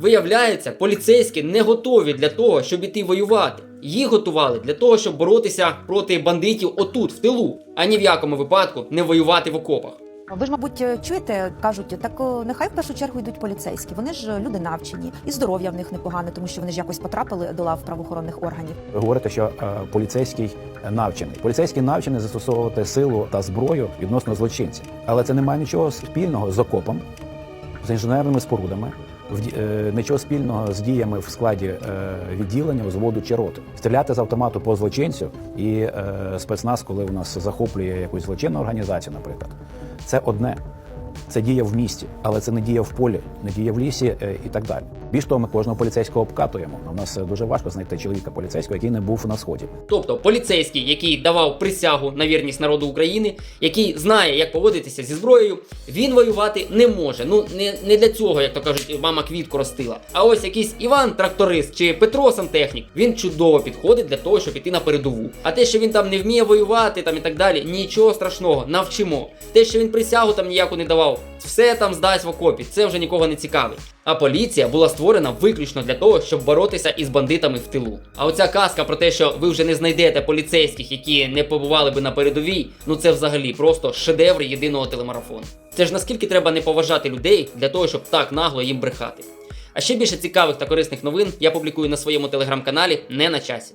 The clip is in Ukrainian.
Виявляється, поліцейські не готові для того, щоб іти воювати. Їх готували для того, щоб боротися проти бандитів отут, в тилу, а ні в якому випадку не воювати в окопах. Ви ж, мабуть, чуєте, кажуть, так нехай в першу чергу йдуть поліцейські. Вони ж люди навчені, і здоров'я в них непогане, тому що вони ж якось потрапили до лав правоохоронних органів. Ви говорите, що е, поліцейський навчений. Поліцейський навчений застосовувати силу та зброю відносно злочинців, але це не має нічого спільного з окопом, з інженерними спорудами. Е, Нічого спільного з діями в складі е, відділення, взводу чи роти. Стріляти з автомату по злочинцю і е, спецназ, коли у нас захоплює якусь злочинну організацію, наприклад, це одне. Це дія в місті, але це не дія в полі, не дія в лісі е, і так далі. Більш того, ми кожного поліцейського обкатуємо. У нас е, дуже важко знайти чоловіка поліцейського, який не був на сході. Тобто поліцейський, який давав присягу на вірність народу України, який знає, як поводитися зі зброєю, він воювати не може. Ну не, не для цього, як то кажуть, мама квітку ростила. А ось якийсь Іван тракторист чи Петро сантехнік, він чудово підходить для того, щоб іти на передову. А те, що він там не вміє воювати, там і так далі, нічого страшного, навчимо. Те, що він присягу там ніяку не давав, все там здасть в окопі, це вже нікого не цікавить. А поліція була створена виключно для того, щоб боротися із бандитами в тилу. А оця казка про те, що ви вже не знайдете поліцейських, які не побували би на передовій, ну це взагалі просто шедевр єдиного телемарафону. Це ж наскільки треба не поважати людей для того, щоб так нагло їм брехати. А ще більше цікавих та корисних новин я публікую на своєму телеграм-каналі не на часі.